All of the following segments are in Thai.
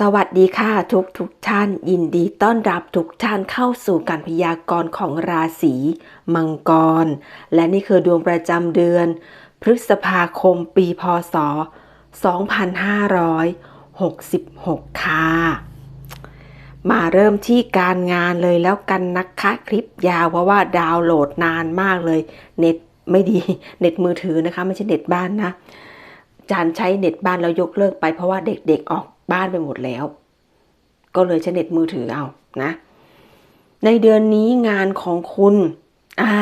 สวัสดีค่ะทุกทุกท่านยินดีต้อนรับทุกท่านเข้าสู่การพยากรณ์ของราศีมังกร และนี่คือดวงประจำเดือน พฤษภาคมปีพศ 2566 ค่ะ มาเริ่มที่การงานเลยแล้วกันนะคะคลิปยาวเพราะว่าดาวน์โหลดนานมากเลย เน็ตไม่ดีเน็ตมือถือนะคะ ไม่ใช่เน็ตบ้านนะจานใช้เน็ตบ้านแล้วยกเลิกไปเพราะว่าเด็กๆออก บ้านไปหมดแล้ว ก็เลยใช้เน็ตมือถือเอานะ ในเดือนนี้งานของคุณอ่า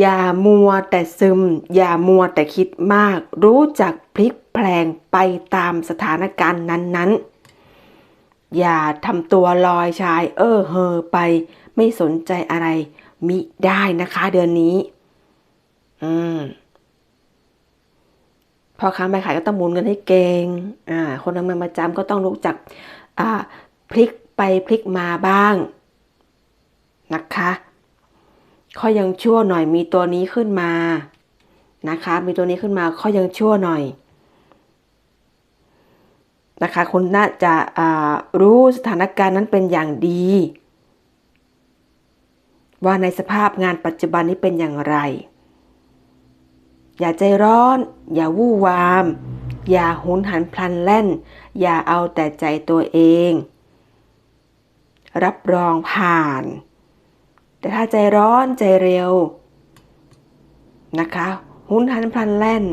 อย่ามัวแต่ซึม อย่ามัวแต่คิดมาก รู้จักพลิกแปลงไปตามสถานการณ์นั้นๆ อย่าทำตัวลอยชาย เออเฮอไป ไม่สนใจอะไรมิได้นะคะเดือนนี้ อืม พอค้าไม่ขายก็ต้องหมุนเงินให้เก่งอ่า คนทำงานประจำก็ต้องรู้จักอ่าพลิกไปพลิกมาบ้างนะคะข้อยังชั่วหน่อยมีตัวนี้ขึ้นมานะคะ มีตัวนี้ขึ้นมาข้อยังชั่วหน่อยนะคะคุณน่าจะรู้สถานการณ์นั้นเป็นอย่างดี ว่าในสภาพงานปัจจุบันนี้เป็นอย่างไร อย่าใจร้อน อย่าวู่วาม อย่าหุนหันพลันแล่น อย่าเอาแต่ใจตัวเอง รับรองผ่าน แต่ถ้าใจร้อนใจเร็ว นะคะ หุนหันพลันแล่น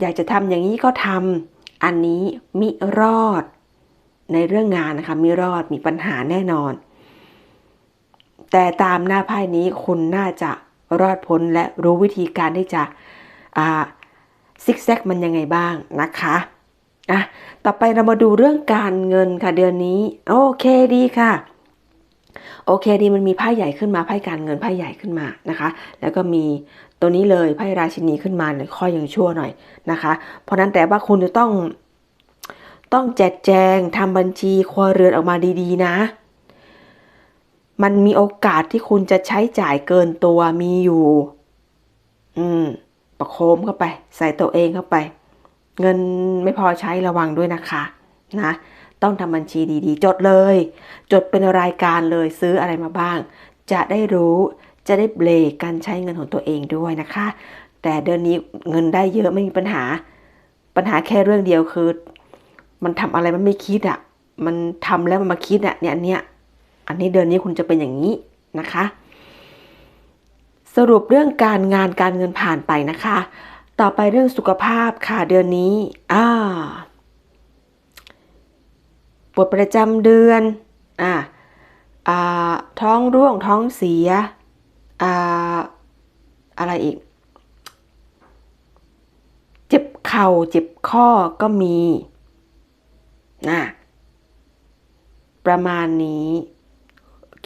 อยากจะทำอย่างนี้ก็ทำอันนี้มิรอด ในเรื่องงานนะคะมิรอดมีปัญหาแน่นอน แต่ตามหน้าไพ่นี้คุณน่าจะ รอดพ้นและรู้วิธีการที่จะซิกแซกมันยังไงบ้างนะคะอะต่อไปเรามาดูเรื่องการเงินค่ะเดือนนี้ โอเคดีค่ะ โอเคดีมันมีไพ่ใหญ่ขึ้นมาไพ่การเงินไพ่ใหญ่ขึ้นมานะคะ แล้วก็มีตัวนี้เลยไพ่ราชินีขึ้นมาเนี่ยข้อยังชั่วหน่อยนะคะ เพราะนั้นแต่ว่าคุณจะต้องต้องแจกแจงทำบัญชีครัวเรือนออกมาดีๆ นะ มันมีโอกาสที่คุณจะใช้จ่ายเกินตัวมีอยู่ อืม ประโคมเข้าไป ใส่ตัวเองเข้าไป เงินไม่พอใช้ระวังด้วยนะคะ นะ ต้องทำบัญชีดีๆ จดเลย จดเป็นรายการเลยซื้ออะไรมาบ้าง จะได้รู้จะได้เบรกการใช้เงินของตัวเองด้วยนะคะ แต่เดือนนี้เงินได้เยอะไม่มีปัญหา ปัญหาแค่เรื่องเดียวคือ มันทำอะไรมันไม่คิดอะ่ะ มันทำแล้วมันมาคิดอะ่ะเนี่ยเนี่ย อันนี้เดือนนี้คุณจะเป็นอย่างนี้นะคะ สรุปเรื่องการงานการเงินผ่านไปนะคะ ต่อไปเรื่องสุขภาพค่ะเดือนนี้อ่าปวดประจำเดือนอ่าอ่าท้องร่วงท้องเสียอ่าอะไรอีก เจ็บเข่าเจ็บข้อก็มีนะประมาณนี้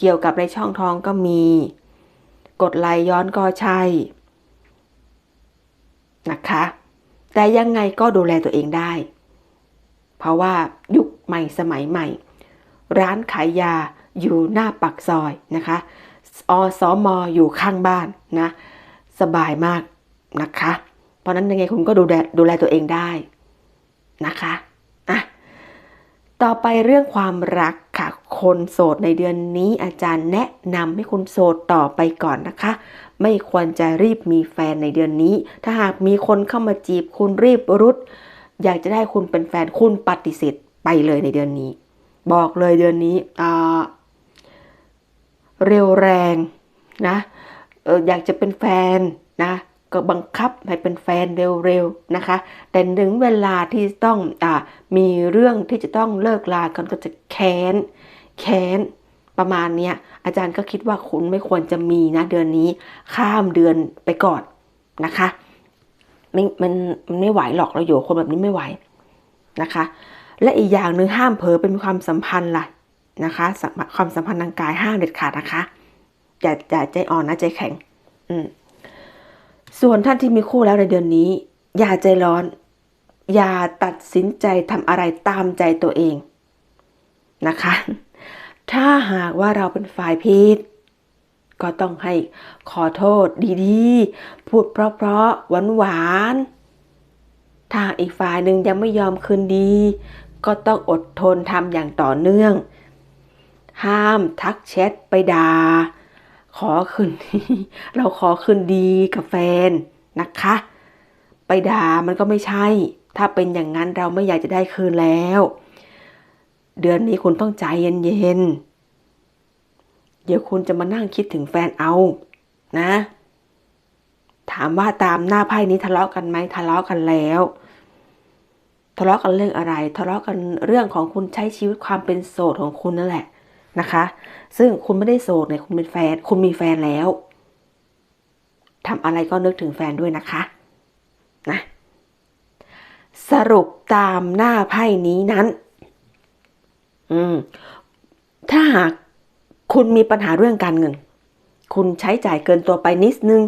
เกี่ยวกับในช่องท้องก็มี กดไหลย้อนก็ใช่ นะคะ แต่ยังไงก็ดูแลตัวเองได้ เพราะว่ายุคใหม่สมัยใหม่ ร้านขายยาอยู่หน้าปักซอยนะคะอสอมออยู่ข้างบ้านนะ สบายมากนะคะ เพราะนั้นยังไงคุณก็ดูแลดูแลตัวเองได้นะคะต่อไปเรื่องความรัก คนโสดในเดือนนี้อาจารย์แนะนำให้คุณโสดต่อไปก่อนนะคะ ไม่ควรจะรีบมีแฟนในเดือนนี้ ถ้าหากมีคนเข้ามาจีบคุณรีบรุด อยากจะได้คุณเป็นแฟนคุณปฏิเสธไปเลยในเดือนนี้ บอกเลยเดือนนี้เร็วแรงนะอออยากจะเป็นแฟนนะก็บังคับให้เป็นแฟนเร็วๆนะคะ แต่ถึงเวลาที่ต้องอมีเรื่องที่จะต้องเลิกลากันก็จะแค้น แค้นประมาณเนี้ยอาจารย์ก็คิดว่าคุณไม่ควรจะมีนะเดือนนี้ ข้ามเดือนไปก่อนนะคะไม่มันมันไม่ไหวหรอกเราอยู่คนแบบนี้ไม่ไหวนะคะ และอีกอย่างหนึ่งห้ามเผลอเป็นความสัมพันธ์ล่ะนะคะความสัมพันธ์ทางกายห้ามเด็ดขาดนะคะอย่าอย่าใจอ่อนนะใจแข็ง อืมส่วนท่านที่มีคู่แล้วในเดือนนี้ อย่าใจร้อน อย่าตัดสินใจทำอะไรตามใจตัวเองนะคะ ถ้าหากว่าเราเป็นฝ่ายผิดก็ต้องให้ขอโทษดีๆ พูดเพราะๆหวานๆ ถ้าอีกฝ่ายหนึ่งยังไม่ยอมคืนดี ก็ต้องอดทนทำอย่างต่อเนื่อง ห้ามทักแชทไปด่า ขอคืนดีเราขอคืนดีกับแฟนนะคะ ไปด่ามันก็ไม่ใช่ ถ้าเป็นอย่างนั้นเราไม่อยากจะได้คืนแล้ว เดือนนี้คุณต้องใจเย็นๆ เดี๋ยวคุณจะมานั่งคิดถึงแฟนเอา นะ ถามว่าตามหน้าไพ่นี้ทะเลาะกันไหมทะเลาะกันแล้ว ทะเลาะกันเรื่องอะไร ทะเลาะกันเรื่องของคุณใช้ชีวิตความเป็นโสดของคุณนั่นแหละนะคะ ซึ่งคุณไม่ได้โสดเนี่ยคุณเป็นแฟน คุณมีแฟนแล้วทำอะไรก็นึกถึงแฟนด้วยนะคะ นะ สรุปตามหน้าไพ่นี้นั้น อืมถ้าหากคุณมีปัญหาเรื่องการเงิน คุณใช้จ่ายเกินตัวไปนิดนึง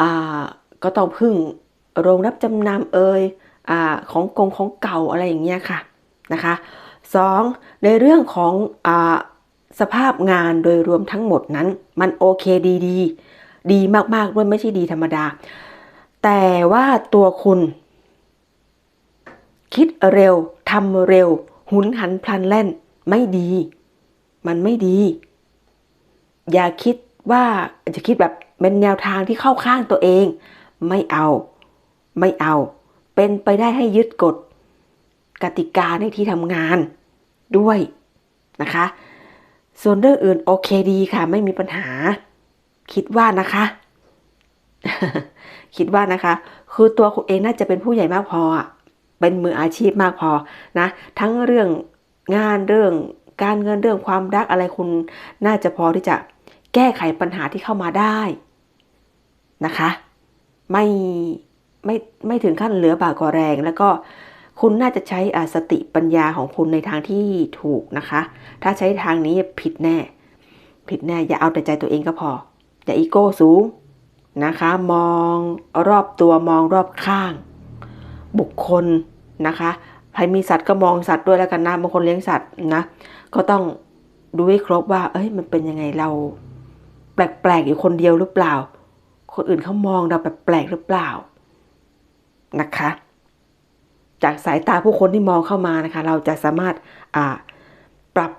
อ่าก็ต้องพึ่งโรงรับจำนำเอ่ยอ่าของกงของเก่าอะไรอย่างเงี้ยค่ะนะคะสองในเรื่องของอ่าสภาพงานโดยรวมทั้งหมดนั้น มันโอเคดีดีดีมากๆด้วยไม่ใช่ดีธรรมดา แต่ว่าตัวคุณ คิดเร็วทำเร็ว หุนหันพลันแล่นไม่ดี มันไม่ดี อย่าคิดว่าจะคิดแบบเป็นแนวทางที่เข้าข้างตัวเอง ไม่เอา ไม่เอา เป็นไปได้ให้ยึดกฎ กติกาในที่ทำงานด้วยนะคะ ส่วนเรื่องอื่นโอเคดีค่ะ ไม่มีปัญหา คิดว่านะคะ คิดว่านะคะ คือตัวคุณเองน่าจะเป็นผู้ใหญ่มากพออะ เป็นมืออาชีพมากพอนะ ทั้งเรื่องงานเรื่องการเงินเรื่องความรักอะไรคุณน่าจะพอที่จะแก้ไขปัญหาที่เข้ามาได้นะคะ ไม่ไม่ไม่ถึงขั้นเหลือบากกว่าแรง แล้วก็คุณน่าจะใช้สติปัญญาของคุณในทางที่ถูกนะคะ ถ้าใช้ทางนี้ผิดแน่ ผิดแน่ อย่าเอาแต่ใจตัวเองก็พอ อย่าอีโก้สูงนะคะ มองรอบตัวมองรอบข้าง บุคคล นะคะใครมีสัตว์ก็มองสัตว์ด้วยแล้วกันนะบางคนเลี้ยงสัตว์นะ ก็ต้องดูให้ครบว่า เอ้ย มันเป็นยังไงเรา แปลกๆอยู่คนเดียวหรือเปล่า คนอื่นเขามองเราแปลกๆหรือเปล่านะคะ จากสายตาผู้คนที่มองเข้ามานะคะ เราจะสามารถปรับ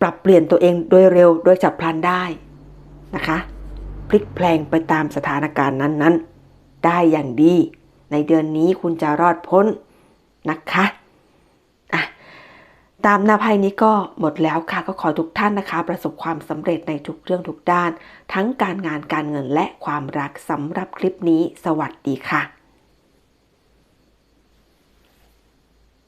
ปรับเปลี่ยนตัวเองโดยเร็วโดยฉับพลันได้นะคะ พลิกแพลงไปตามสถานการณ์นั้นๆ ได้อย่างดี ในเดือนนี้คุณจะรอดพ้น นะคะอะตามหน้าไพ่นี้ก็หมดแล้วค่ะ ก็ขอทุกท่านนะคะ ประสบความสำเร็จในทุกเรื่องทุกด้าน ทั้งการงานการเงินและความรักสำหรับคลิปนี้ สวัสดีค่ะ